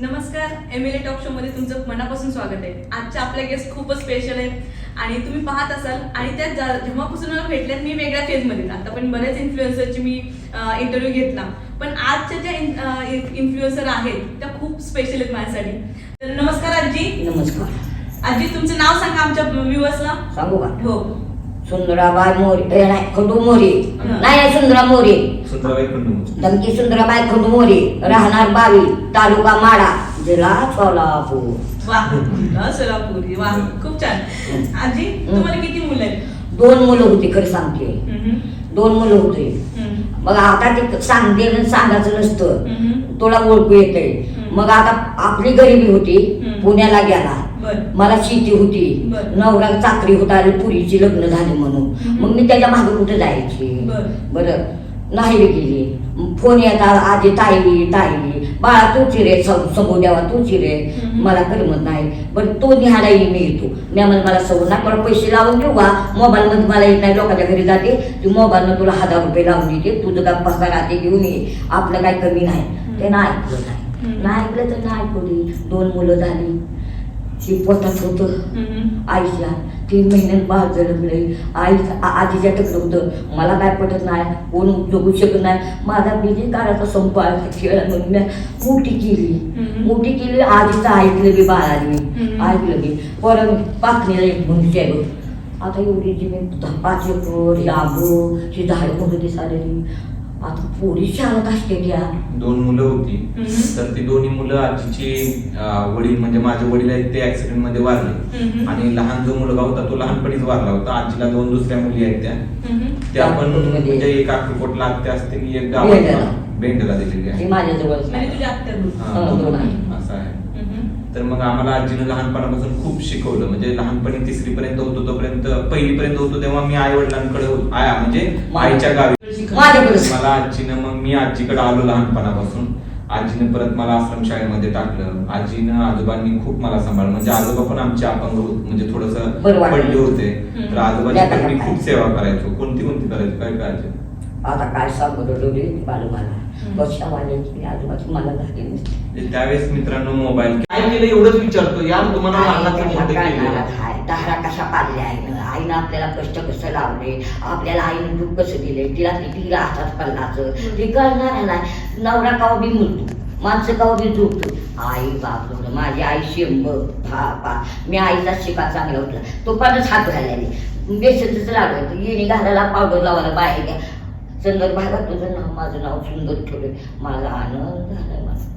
नमस्कार M L A talk show मध्ये तुमचं मनापासून स्वागत आहे. आजच्या आपल्या गेस्ट खूपच स्पेशल आहेत. आणि तुम्ही पाहत असाल आणि त्या जेव्हापासून मला भेटल्यात मी वेगळ्या फेजमध्ये आता पण बऱ्याच इन्फ्लुएन्सरची मी इंटरव्ह्यू घेतला. पण आजच्या ज्या इन्फ्लुएन्सर आहेत त्या खूप स्पेशल आहेत माझ्यासाठी. तर नमस्कार आजी. नमस्कार. आजी तुमचं नाव सांगा आमच्या व्ह्युअर्सला सांगू का? हो. सुंदराबाई मोरे ए, नाही खंडू मोरे. नाही, सुंदरा मोरे. सुंदराबाई खंडू. धमकी सुंदराबाई खंडू मोरे राहणार बावी तालुका माडा जिल्हा सोलापूर. वा वा, सोलापुरी वा खूप छान. आजी तुम्हाला किती मुलं आहेत? दोन मुलं होती खरं सांगते. हम्म, दोन मुलं होते. हम्म, मग आता ते सांगते आणि सांगायचं नसतं. हम्म. तुला ओळखू येते. मग आता आपली गरिबी होती हम्म. पुण्याला गेला. बर. मला शेती होती. बरं. नवरा चाकरी होता आणि पुरीची लग्न झाले म्हणून. हम्म. मग मी त्याच्यामागे कुठे जायची? बरं. बरं. नाही गेली. फोन येतात आजी ताई ताई बाळा तूच रे समोर द्यावा तूच रे हम्म. मला करमत नाही. पण तो निहाळाही मी येतो मी म्हणलं मला सवय नाही. मला पैसे लावून देऊ का? मोबाईल मध्ये मला येत नाही. लोकांच्या घरी जाते. तू मोबाईलनं तुला हजार रुपये लावून देते. तुझं का पगार राहते घेऊन ये. आपलं काही कमी नाही. ते नाही ऐकलं नाही. नाही ऐकलं तर नाही ऐकली दोन मुलं झाली. ती पोटात होतं. हम्म. तीन महिन्यात बाळ जन्मले आई आजीच्या टकलं होतं मला काय पटत नाही. कोण जगू शकत नाही. माझा बिजी काळाचा संपाळ खेळ म्हणून मी मोठी केली. मोठी केली. आजीचं ऐकलं बी बाळाने मी. ऐकलं बी परत पाकणीला एक म्हणून आहे आता एवढी जी मी पाच एकर लांबू. ही झाडं दिसायली आता पोरी शाळेत असते त्या दोन मुलं होती हम्म. तर ती दोन्ही मुलं आजीची अं, वडील म्हणजे माझे वडील आहेत ते ऍक्सिडेंटमध्ये वारले हम्म. आणि लहान जो मुलगा होता तो लहानपणीच वारला होता आजीला दोन दुसऱ्या मुली आहेत त्या. त्या पण. म्हणजे एक अक्कलकोटला आत्या असते आणि एक बेंडला. गावात बेंडला दिलेली आहे ती म्हणजे आत्या. हा, हा, दोन आहे. असं आहे हम्म. तर मग आम्हाला आजीनं लहानपणापासून खूप शिकवलं म्हणजे लहानपणी तिसरी पर्यंत होतो तोपर्यंत पहिली पर्यंत होतो तेव्हा मी आई वडिलांकडे आया म्हणजे आईच्या गावी मला आजीनं मग मी आजीकडे आलो लहानपणापासून. आजीने परत मला आश्रम शाळेमध्ये टाकलं. आजीनं आजोबांनी खूप मला सांभाळलं. म्हणजे आजोबा पण आमचे अपंग होत म्हणजे थोडस. पडले होते. तर आजोबाची पण मी काय? खूप सेवा करायचो. कोणती कोणती करायचो? काय काय आजी आता काय सांगू? डोळे मला. झाली नसते. त्यावेळेस मित्रांनो मोबाईल काय केलं? एवढंच विचारतो. यार तुम्हाला लहानाचं मोठं केलं? दहरा कशा पाडल्या आईनं आईनं आपल्याला कष्ट कसं लावले? आपल्याला आईनं दुःख कसं दिले? तिला किती राहतात पल्लाचं. ते करणार नाही नवरा काव बी मुलतो माणसं काव बी झोपतो? आई बाप माझी आई शेंबर हा पा. मी आईचा शिका चांगला उठला तो पणच हात घालायला बेसनच लागलं. येणे घालायला पावडर लावायला बाहेर घ्या सुंदर भागा तुझं नाव माझं नाव सुंदर ठेवलं. माझा आनंद झाला माझा.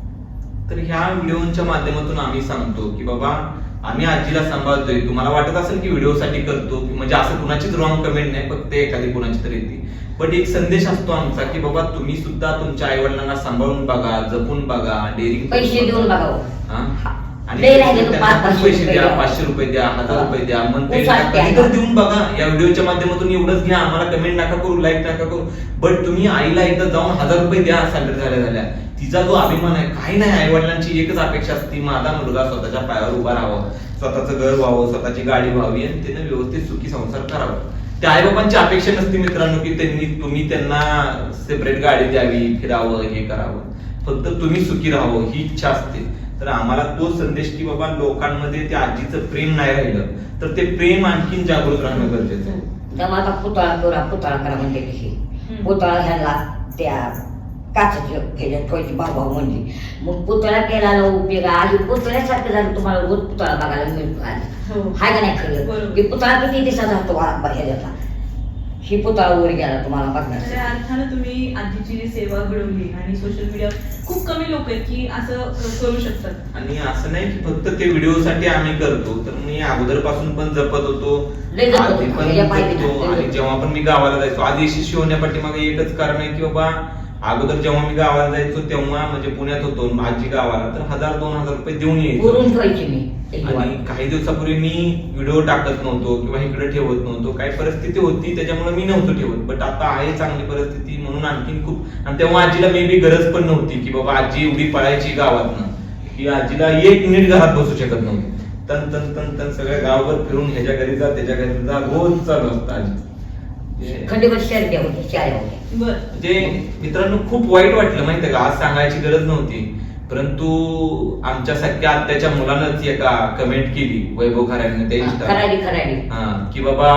तर ह्या व्हिडिओच्या माध्यमातून आम्ही सांगतो की बाबा आम्ही आजीला सांभाळतोय. तुम्हाला वाटत असेल की व्हिडिओसाठी करतो की म्हणजे असं कुणाचीच रॉंग कमेंट नाही फक्त एखादी कुणाची तरी येते. बट एक संदेश असतो आमचा की बाबा तुम्ही सुद्धा तुमच्या आई वडिलांना सांभाळून बघा जपून बघा डेअरिंग पैसे देऊन? आणि पाचशे पैसे द्या. पाचशे रुपये द्या हजार. रुपये द्या मग ते उसाट द्या. कधी तर देऊन बघा. या व्हिडिओच्या माध्यमातून एवढंच घ्या. आम्हाला कमेंट नका करू लाईक नका करू. बट तुम्ही आईला एकदा जाऊन हजार रुपये द्या सॅलरी झाल्या झाल्या तिचा जो अभिमान आहे काही नाही आई वडिलांची एकच अपेक्षा असते माझा मुलगा स्वतःच्या पायावर उभा राहावा स्वतःचं घर व्हावं स्वतःची गाडी व्हावी आणि त्यानं व्यवस्थित सुखी संसार करावा. त्या आईबाबांची अपेक्षा नसते मित्रांनो की त्यांनी तुम्ही त्यांना सेपरेट गाडी द्यावी फिरावं हे करावं. फक्त तुम्ही सुखी राहावं ही इच्छा असते. तर आम्हाला तो संदेश की बाबा लोकांमध्ये त्या आजीचं प्रेम नाही राहिलं तर ते प्रेम आणखीन जागृत राहणं गरजेचं आहे. पुतळा पुतळा करा हम्म. पुतळा ह्याला त्या ह्याच्यात ठेवायची भाऊ भाऊ म्हणजे मग पुतळा केला उपयोग आधी पुतळ्यासारखं झालं तुम्हाला रोज पुतळा बघायला मिळतो आधी हो. हाय का नाही खरं बरोबर. की पुतळा किती दिवसाचा वा- ह्याच्यातला ही पुतळा वर गेला तुम्हाला खऱ्या बघण्यासाठी अर्थानं तुम्ही आजीची जी सेवा घडवली आणि सोशल मीडिया खूप कमी लोक आहेत की असं करू शकतात आणि असं नाही की फक्त ते व्हिडिओ साठी आम्ही करतो तर मी अगोदरपासून पण जपत होतो आधी. पण जपतो आणि. जेव्हा पण मी गावाला जायचो आधी यशस्वी होण्यापाठी मग एकच कारण आहे की बाबा अगोदर जेव्हा मी गावाला जायचो तेव्हा म्हणजे पुण्यात होतो आजी गावाला तर हजार दोन हजार रुपये देऊन यायचो. ठेवायची मी आणि. काही दिवसापूर्वी मी व्हिडिओ टाकत नव्हतो किंवा इकडे ठेवत नव्हतो. काही परिस्थिती होती त्याच्यामुळे मी नव्हतो ठेवत. बट आता आहे चांगली परिस्थिती म्हणून आणखीन खूप आणि तेव्हा आजीला मे बी गरज पण नव्हती की बाबा आजी एवढी पळायची गावातनं. की आजीला एक मिनिट घरात बसू शकत नव्हती. तन तन तन तन सगळ्या गावभर फिरून ह्याच्या घरी जा त्याच्या घरी जा रोज चालू असतं आजी. म्हणजे- होत्या म्हणजे मित्रांनो खूप वाईट वाटलं माहितीये का? आज सांगायची गरज नव्हती. परंतु आमच्या सख्या आत्याच्या मुलानंच एका कमेंट केली वैभव Insta वर. खराडी खराडी हा की बाबा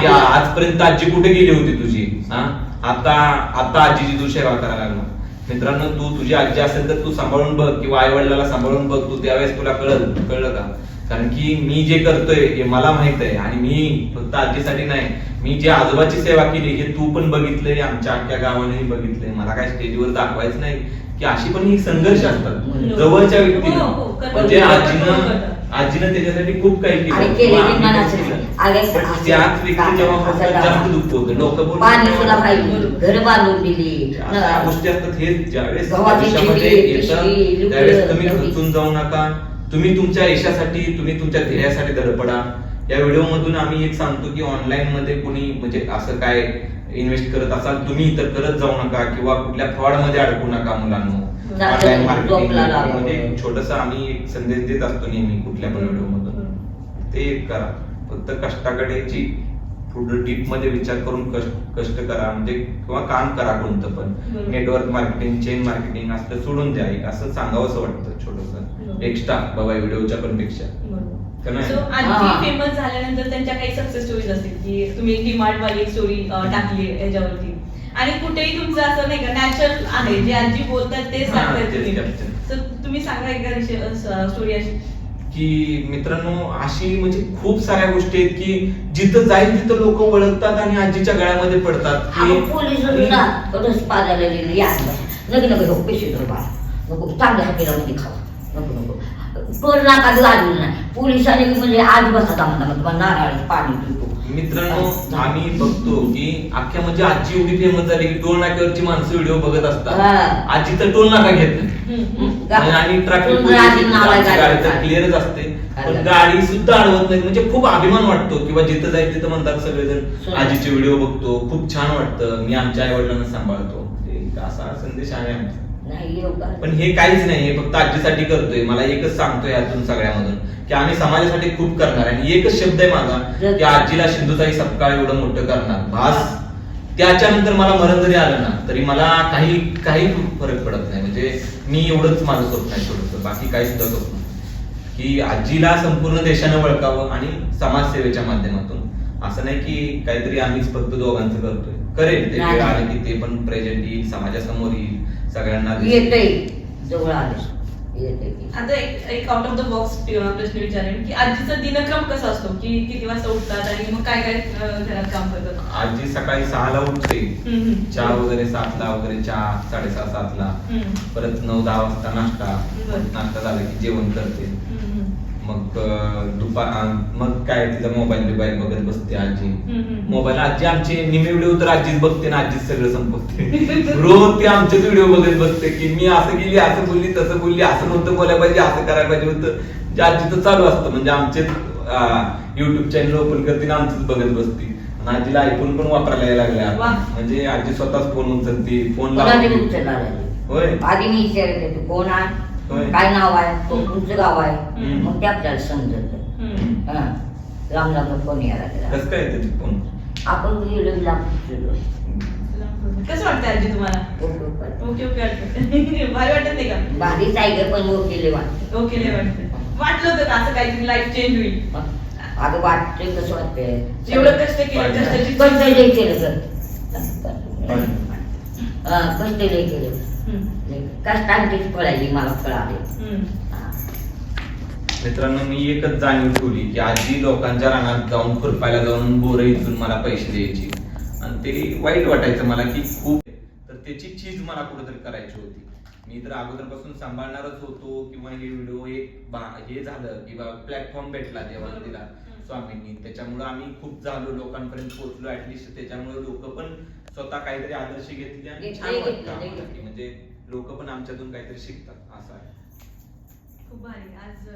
की. आजपर्यंत आजी कुठे गेली होती तुझी? हा? आता आता आजीची तू सेवा करायला लागला. मित्रांनो तू तुझी आजी असेल तर तू सांभाळून बघ किंवा आई वडिलाला सांभाळून बघ तू त्यावेळेस तुला कळल कळलं का? कारण की मी जे करतोय हे मला माहीत आहे आणि मी फक्त आजीसाठी नाही मी जे आजोबाची सेवा केली हे तू पण बघितलंय आमच्या अख्ख्या गावानेही बघितलंय. मला काय स्टेजवर दाखवायचं नाही की अशी पण ही संघर्ष असतात. हो. जवळच्या हो, हो, व्यक्तीला करतात. म्हणजे. आजीनं आजीनं त्याच्यासाठी खूप काही केलं. त्याच व्यक्ती जेव्हा जास्त दुःख होतं. लोक घर बांधून दिली. अशा गोष्टी असतात. हे ज्यावेळेस आयुष्यामध्ये त्यावेळेस तुम्ही. खचून जाऊ नका. तुम्ही तुमच्या यशासाठी तुम्ही तुमच्या ध्येयासाठी धडपडा या व्हिडिओ मधून आम्ही एक सांगतो की ऑनलाईन मध्ये कोणी म्हणजे असं काय इन्व्हेस्ट करत असाल तुम्ही तर करत जाऊ नका किंवा कुठल्या फ्रॉडमध्ये अडकू नका मुलांनो. Online marketing. म्हणजे छोटस आम्ही एक संदेश देत असतो नेहमी कुठल्या पण व्हिडिओ मधून ते एक करा. फक्त कष्टाकडेची थोडं डीपमध्ये विचार करून कष्ट कष्ट करा म्हणजे किंवा काम करा कोणतं पण. नेटवर्क मार्केटिंग चेन मार्केटिंग असं सोडून द्या एक असं सांगावं असं वाटतं. छोटस. एक्स्ट्रा बाबा व्हिडिओच्या पण पेक्षा. हा. फेमस झाल्यानंतर त्यांच्या काही सक्सेस स्टोरीज असतील की तुम्ही एक डिमांड वाली स्टोरी टाकली याच्यावरती. आणि कुठेही तुमचं असं नाही का नॅचरल आहे जे आजी बोलतात तेच सांगताय तेच तुम्ही. सांगा एखादी स्टोरी अशी. की मित्रांनो अशी म्हणजे खूप साऱ्या गोष्टी आहेत की जिथं जाईल तिथं लोक ओळखतात आणि आजीच्या गळ्यामध्ये पडतात. की पोलीस ना रस पाजायला गेले या नको चांगल्या खावा नको नको लागली नाही. पोलिसांनी म्हणजे आज बसा दामदा तुम्हाला नारळ पाणी पितो. मित्रांनो आम्ही बघतो की अख्ख्या म्हणजे आजी एवढी फेमस झाली की टोल नाक्यावरची माणसं व्हिडिओ बघत असतात. आजी तर टोल नाका घेत नाही. आणि- ट्रॅफिक. क्लिअरच असते. पण. गाडी सुद्धा अडवत नाही म्हणजे खूप अभिमान वाटतो किंवा जिथं जाईल तिथं म्हणतात सगळेजण. आजीचे व्हिडिओ बघतो. खूप छान वाटतं. मी आमच्या आई वडिलांना सांभाळतो असा संदेश आहे आमचा. नाही पण हे काहीच नाही हे फक्त आजीसाठी करतोय. मला एकच सांगतोय यातून सगळ्यामधून की आम्ही समाजासाठी खूप करणार आणि एकच शब्द आहे माझा की आजीला सिंधुताई सपकाळ एवढं मोठं करणार. भास त्याच्यानंतर मला मरण जरी आलं ना तरी मला काही काही फरक पडत नाही. म्हणजे मी एवढंच माझं स्वप्न आहे थोडंसं. बाकी काही सुद्धा स्वप्न नाही. की आजीला संपूर्ण देशानं ओळखावं आणि समाजसेवेच्या माध्यमातून. असं नाही की काहीतरी आम्हीच फक्त दोघांचं करतोय. करेल ते आले की ते पण प्रेझेंट येईल समाजासमोर येईल. सगळ्यांना. येतय जवळ आले येतय आता एक एक आउट ऑफ द बॉक्स प्रश्न विचारेन की आजीचा दिनक्रम कसा असतो की किती वाजता उठतात आणि मग काय काय घरात काम करतात आजी सकाळी सहाला उठते. चहा वगैरे सातला वगैरे चहा साडेसहा सातला. परत नऊ दहा वाजता नाश्ता. नाश्ता झाला की जेवण करते. मग अं, मग काय तिचा मोबाईल बिबाईल बघत बसते आजी. मोबाईल आजी आमचे निमे व्हिडिओ तर आजीच बघते ना आजीच सगळं संपवते. रोज ते आमचेच व्हिडिओ बघत बसते की मी असं गेली असं बोलली तसं बोलली असं नव्हतं बोलायला पाहिजे असं करायला पाहिजे होतं. जे आजीचं चालू असतं म्हणजे आमचेच युट्यूब चॅनल ओपन करते आमचंच बघत बसते. आणि आजीला आयफोन पण वापरायला वा. म्हणजे आजी स्वतःच फोन उचलते फोन लावते होय. आधी मी विचारते तू कोण आहे? होय. काय नाव आहे? तुमचं गाव आहे. हम्म. मग ते आपल्याला समजत हम्म. हा. लांब लांब फोन यायला त्याला कसं काय येते फोन आपण गेलो लांब गेलो कसं वाटतं आजी तुम्हाला? Okay okay. वाटतं. भारी वाटत नाही का? भारी टायगर पण गेले वाटत. ओके लय वाटतं. वाटलं होतं का असं काहीतरी लाईफ चेंज होईल? अगं वाटतंय कसं वाटतंय. एवढं कष्ट केलं कष्टाची कष्ट लय केलं हा, लय केलं. कष्टांचीच फळाली मला फळाले. मित्रांनो मी एकच जाणीव ठेवली की आजी लोकांच्या रानात जाऊन खुरपायला जाऊन बोरं इथून मला पैसे द्यायची. आणि ते वाईट वाटायचं मला की खूप. तर त्याची चीज मला कुठेतरी करायची होती. मी तर अगोदरपासून सांभाळणारच होतो किंवा हे व्हिडिओ एक बा- हे झालं किंवा प्लॅटफॉर्म भेटला देवा दिला स्वामींनी. त्याच्यामुळे आम्ही खूप झालो लोकांपर्यंत पोहोचलो ऍटलिस्ट त्याच्यामुळे लोक पण स्वतः काहीतरी आदर्श घेतले आणि छान वाटतं म्हणजे लोक पण आमच्यातून काहीतरी शिकतात असं आहे. खूप भारी. आज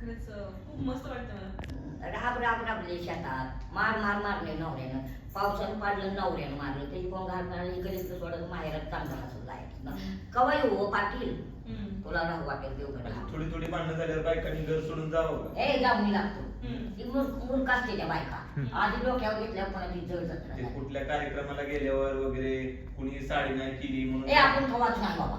खरंच खूप मस्त वाटतं मला. राब राब राबले शेतात मार मार मारले नवऱ्यानं. पावसानं पाडलं नवऱ्यानं मारलं ते कोण घालणार इकडे सोडत माहेरात चांगला जायचं ना कवाय हो पाटील. तुला राहू वाटेल राहू. थोडी थोडी भांडणं झाल्यावर बायकांनी घर सोडून जावं? ए जाऊन लागतो. ती मूर्ख असते त्या बायका. आधी डोक्यावर घेतल्यावर कोणाची जळ. कुठल्या कार्यक्रमाला गेल्यावर वगैरे कुणी साडी नाही केली म्हणून ए आपण खवाच नाही बाबा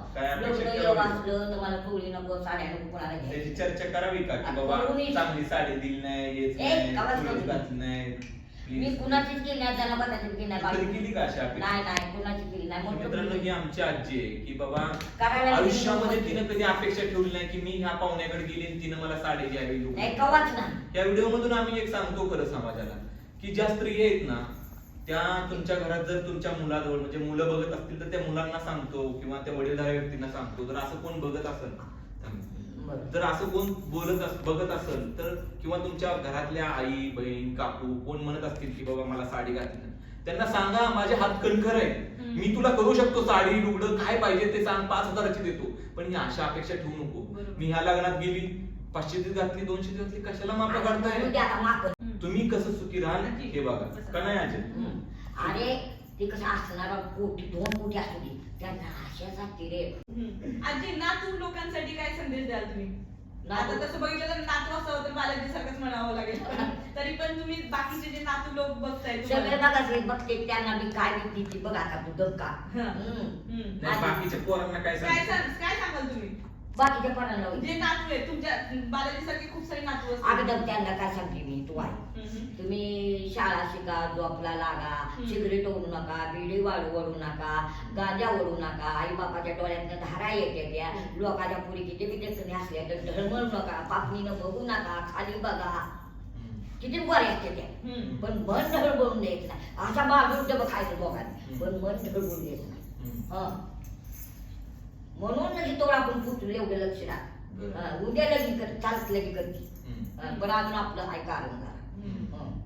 चोळी नको साड्या नको कोणाला त्याची चर्चा करावी का बाबा चांगली साडी दिली नाही नाही मी. कुणाचीच केली नाही बताची केली नाही बाई. केली का अशी अपेक्षा? नाही नाही कुणाची केली नाही मित्रांनो ही आमची आजी आहे की बाबा करायला आयुष्यामध्ये गेली तिनं कधी अपेक्षा ठेवली नाही की मी ह्या पाहुण्याकडे गेली आणि तिनं मला साडी घ्यावी नाही लुगडं. कवाच नाही या व्हिडिओ मधून आम्ही एक सांगतो खरं समाजाला की ज्या स्त्री आहेत ना त्या तुमच्या घरात जर तुमच्या मुलाजवळ म्हणजे मुलं बघत असतील तर त्या मुलांना सांगतो किंवा त्या वडीलधाऱ्या व्यक्तींना सांगतो जर असं कोण बघत असेल. जर असं कोण बोलत अस बघत असेल तर किंवा तुमच्या घरातल्या आई बहीण काकू कोण म्हणत असतील की बाबा मला साडी घातली त्यांना सांगा माझे हात कणखर आहे. मी तुला करू शकतो साडी लुगडं काय पाहिजे ते सांग पाच हजाराची देतो. पण ही अशा अपेक्षा ठेवू नको. मी ह्या लग्नात गेली पाचशे ती घातली दोनशे घातली कशाला माप काढताय. तुम्ही कसं सुखी राहाल हे बघा. का नाही अजय. अरे ते कसं असणार कोटी दोन कोटी असू दे. त्यांना आशासाठी रे. आजी नातू लोकांसाठी काय संदेश द्याल तुम्ही? नातू- आता तसं बघितलं तर नातू असावं तर बालाजी सारखंच म्हणावं लागेल. तरी पण तुम्ही बाकीचे जे नातू लोक बघताय सगळे तुम्हाला- बघा ते बघते त्यांना मी काय देते ती बघा आता तू दम का? हा. बाकीच्या पोरांना काय काय सांगाल तुम्ही? बाकीच्या पणाला जे नातू आहे तुमच्या बालाजी सारखे खूप सारे नातू अगोदर त्यांना काय सांगते मी तू आहे हम्म. तुम्ही शाळा शिका जॉबला लागा हम्म. सिगरेट ओढू नका बिडी वाळू ओढू नका गांजा ओढू नका आई बापाच्या डोळ्यातनं धारा येते त्या. लोकांच्या पुरी किती विद्यार्थी असल्या तर ढळमळू नका पापणीनं बघू नका खाली बघा. किती बरे असते त्या. हम्म. पण मन ढळ बोलून द्यायचं नाही. अशा खायचं दोघांनी पण मन ढळ बोलून द्यायचं नाही हं. म्हणून लगी तो आपण फुटलो एवढं लक्ष. हं, उद्या लगी कर चालत लगी करते पण अजून आपलं हाय कारण जरा. हं.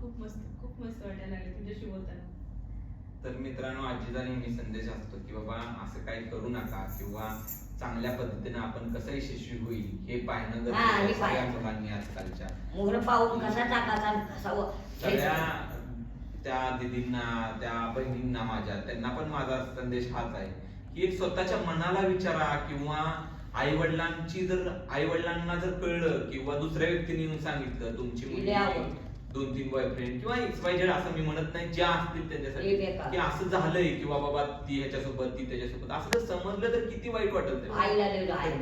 खूप मस्त खूप मस्त वाटायला लागले तुमच्याशी बोलताना तर मित्रांनो आजीचा नेहमी संदेश असतो की बाबा असं काही करू नका किंवा चांगल्या पद्धतीने आपण कसं यशस्वी होईल हे पाहणं हा, गरजेचं. मुलांनी आजकालच्या सगळ्या त्या दिदींना त्या बहिणींना माझ्या त्यांना पण माझा संदेश हाच आहे एक स्वतःच्या मनाला विचारा किंवा आई वडिलांची जर आई वडिलांना जर कळलं किंवा दुसऱ्या व्यक्तीने येऊन सांगितलं तुमची मुलगी. दोन तीन बॉयफ्रेंड किंवा एक्स वाय झेड असं मी म्हणत नाही ज्या असतील त्यांच्यासाठी. की असं झालंय किंवा बाबा ती ह्याच्यासोबत ती त्याच्यासोबत असं जर समजलं तर किती वाईट वाटत तर.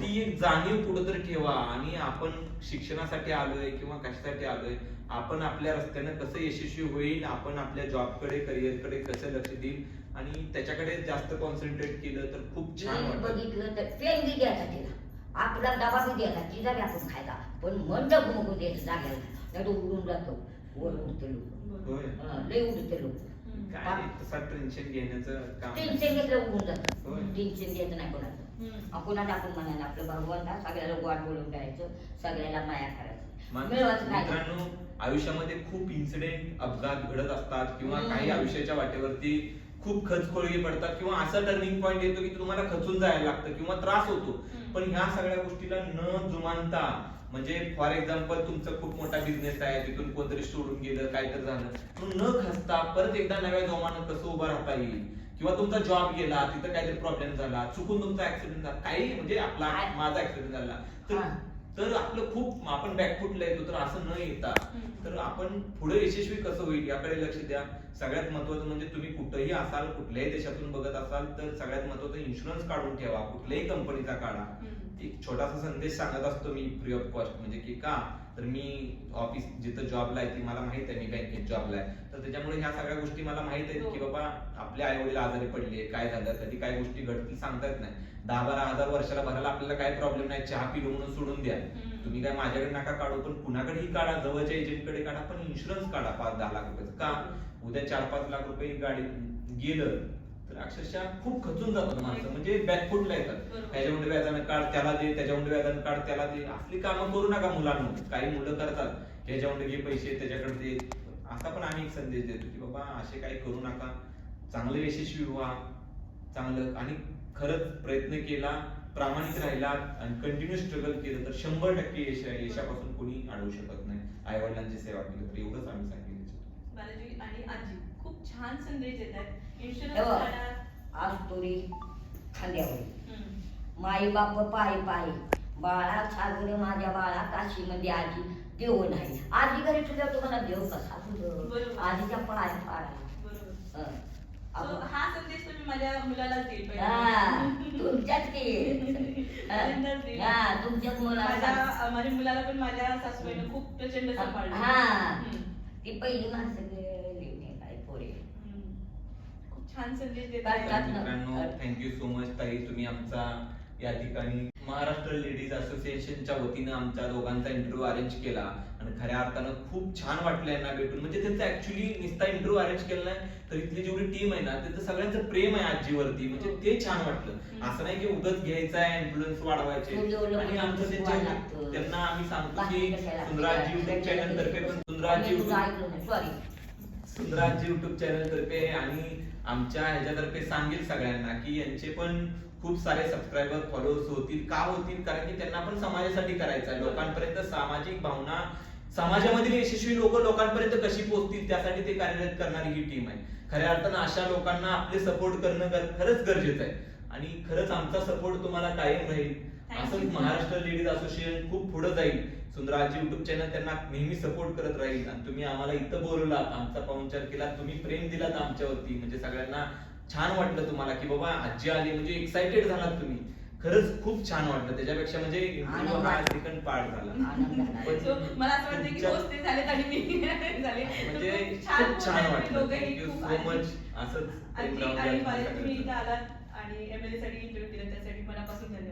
ती एक जाणीव कुठंतरी ठेवा आणि आपण शिक्षणासाठी आलोय किंवा कशासाठी आलोय आपण आपल्या रस्त्यानं कसं यशस्वी होईल आपण आपल्या जॉबकडे करिअरकडे कसं लक्ष देईल आणि त्याच्याकडे जास्त कॉन्सन्ट्रेट केलं तर खूप छान बघितलं तर पेन बी द्यायचा तिला आपला डबा बी द्यायचा तिचा बी आपण खायचा पण मन डबू नको द्यायचं जाग्याला नाही तो उडून जातो वर उडते लोक होय लय उडते लोक हम्म. काय तसं टेन्शन घेण्याचं काम नाही. टेन्शन घेतलं उडून जातं होय. टेन्शन घ्यायचं नाही कोणाचं. आपण म्हणायला आपलं भगवंता सगळ्याला गोड बोलून करायचं सगळ्याला माया करायचं मग मिळवायचं काय मित्रांनो आयुष्यामध्ये खूप इन्सिडेंट अपघात घडत असतात किंवा हम्म. काही आयुष्याच्या वाटेवरती खूप खचखोळगे पडतात किंवा असा टर्निंग पॉईंट येतो की तुम्हाला खचून जायला लागतं किंवा त्रास होतो. पण ह्या सगळ्या गोष्टीला न जुमानता म्हणजे फॉर एक्झाम्पल तुमचं खूप मोठा बिझनेस आहे तिथून कोणतरी सोडून गेलं काय तर झालं न खचता परत एकदा नव्या जोमानं कसं उभं राहता येईल किंवा तुमचा जॉब गेला तिथं काहीतरी प्रॉब्लेम झाला चुकून तुमचा ऍक्सिडेंट झाला काही म्हणजे आपला? माझा ऍक्सिडेंट झाला तर. तर आपलं खूप आपण बॅकफुटला येतो तर असं न येता. तर आपण पुढे यशस्वी कसं होईल याकडे लक्ष द्या सगळ्यात महत्वाचं म्हणजे तुम्ही कुठेही असाल कुठल्याही देशातून बघत असाल तर सगळ्यात महत्वाचं इन्शुरन्स काढून ठेवा कुठल्याही कंपनीचा काढा. एक छोटासा संदेश सांगत असतो मी फ्री ऑफ कॉस्ट म्हणजे की का तर मी ऑफिस जिथं जॉबला आहे ती मला माहीत आहे मी बँकेत जॉबला आहे. तर त्याच्यामुळे ह्या सगळ्या गोष्टी मला माहीत आहेत की हो. बाबा आपले आई वडील आजारी पडले काय झालं कधी काय गोष्टी घडतील सांगता येत नाही. दहा बारा हजार वर्षाला भरायला आपल्याला काय प्रॉब्लेम नाही चहा पिलो म्हणून सोडून द्या. तुम्ही काय माझ्याकडे नका काढू पण कुणाकडेही काढा जवळच्या एजंटकडे काढा पण इन्शुरन्स काढा. पाच दहा लाख रुपयाचं. का? उद्या चार पाच लाख रुपये गाडी गेलं तर अक्षरशः खूप खचून जातात माणसं. म्हणजे बॅकफुटला येतात. त्याच्यामुळे व्याजानं काढ त्याला दे त्याच्यामुळे व्याजानं काढ त्याला दे. असली कामं करू नका मुलांना. काही मुलं करतात. ह्याच्यामुळे घे पैसे त्याच्याकडे दे. असा पण आम्ही एक संदेश देतो की बाबा असे काही करू नका. चांगलं यशस्वी व्हा. चांगलं आणि खरंच प्रयत्न केला प्रामाणिक राहिला आणि कंटिन्यू स्ट्रगल केलं तर शंभर टक्के यश यशापासून कोणी अडवू शकत नाही. आई वडिलांची सेवा केली तर एवढंच आम्ही सांगितलं बालाजी आणि आजी खूप छान संदेश हे काढा आज तोरी खांद्यावर. माई बाप पायी पायी बाळा सागर माझ्या बाळा काशीमध्ये आजी देव नाही आजी घरी तुझ्या तुम्हाला देव कसा तुझं. आजीच्या पाय बरोबर हं. हा संदेश तुम्ही माझ्या मुलालाच देईल. तुमच्याच की. हा तुमच्याच मुलाला माझ्या मुलाला पण माझ्या सासूबाईनं खूप प्रचंड सांभाळलं हा हम्म. ती पहिली माणसं गेली काय पोरे हम्म. खूप छान संदेश देत काय आहे. काय? मित्रांनो थँक्यू सो मच ताई तुम्ही आमचा या ठिकाणी महाराष्ट्र लेडीज असोसिएशनच्या वतीनं आमच्या दोघांचा इंटरव्ह्यू अरेंज केला आणि खऱ्या अर्थानं खूप छान वाटलं यांना भेटून म्हणजे त्यांचा ऍक्च्युली नुसता इंटरव्ह्यू अरेंज केला नाही तर इथली जेवढी टीम आहे ना त्यांचं सगळ्यांचं प्रेम आहे आजीवरती म्हणजे ते छान वाटलं. असं नाही की उगच घ्यायचं आहे इन्फ्लुएन्स वाढवायचे उद्योगला आणि आमचं त्यांच्या. त्यांना आम्ही सांगतो की? सुंदराजी युट्यूब चॅनल तर्फे पण Sundaraji sorry Sundaraj YouTube channel तर्फे आणि आमच्या ह्याच्यातर्फे सांगेल सगळ्यांना की यांचे पण खूप सारे सबस्क्रायबर फॉलोअर्स होतील. का होतील? कारण की त्यांना पण समाजासाठी करायचं आहे. लोकांपर्यंत सामाजिक भावना समाजामधील यशस्वी लोक लोकांपर्यंत कशी पोहोचतील त्यासाठी ते कार्यरत करणारी ही टीम आहे. खऱ्या अर्थानं अशा लोकांना आपले सपोर्ट करणं खरंच गरजेचं आहे. आणि खरंच आमचा सपोर्ट तुम्हाला कायम राहील. असंच महाराष्ट्र लेडीज असोसिएशन खूप पुढे जाईल. सुंदराजी युट्यूब चॅनल त्यांना नेहमी सपोर्ट करत राहील. आणि तुम्ही आम्हाला इथं बोलवलात आमचा पाहुणचार केला तुम्ही प्रेम दिलात आमच्यावरती. म्हणजे सगळ्यांना छान वाटलं तुम्हाला की बाबा आजी आली म्हणजे एक्साइटेड झालात तुम्ही. खरंच खूप छान वाटलं. त्याच्यापेक्षा म्हणजे इंटरव्ह्यू हा. सेकंड पार्ट झाला. मला असं वाटतं की आणि मी म्हणजे खूप छान वाटलं. थँक्यू सो मच असंच तुम्ही. इथं आलात आणि एमएलए साठी इंटरव्ह्यू त्यासाठी मनापासून धन्यवाद.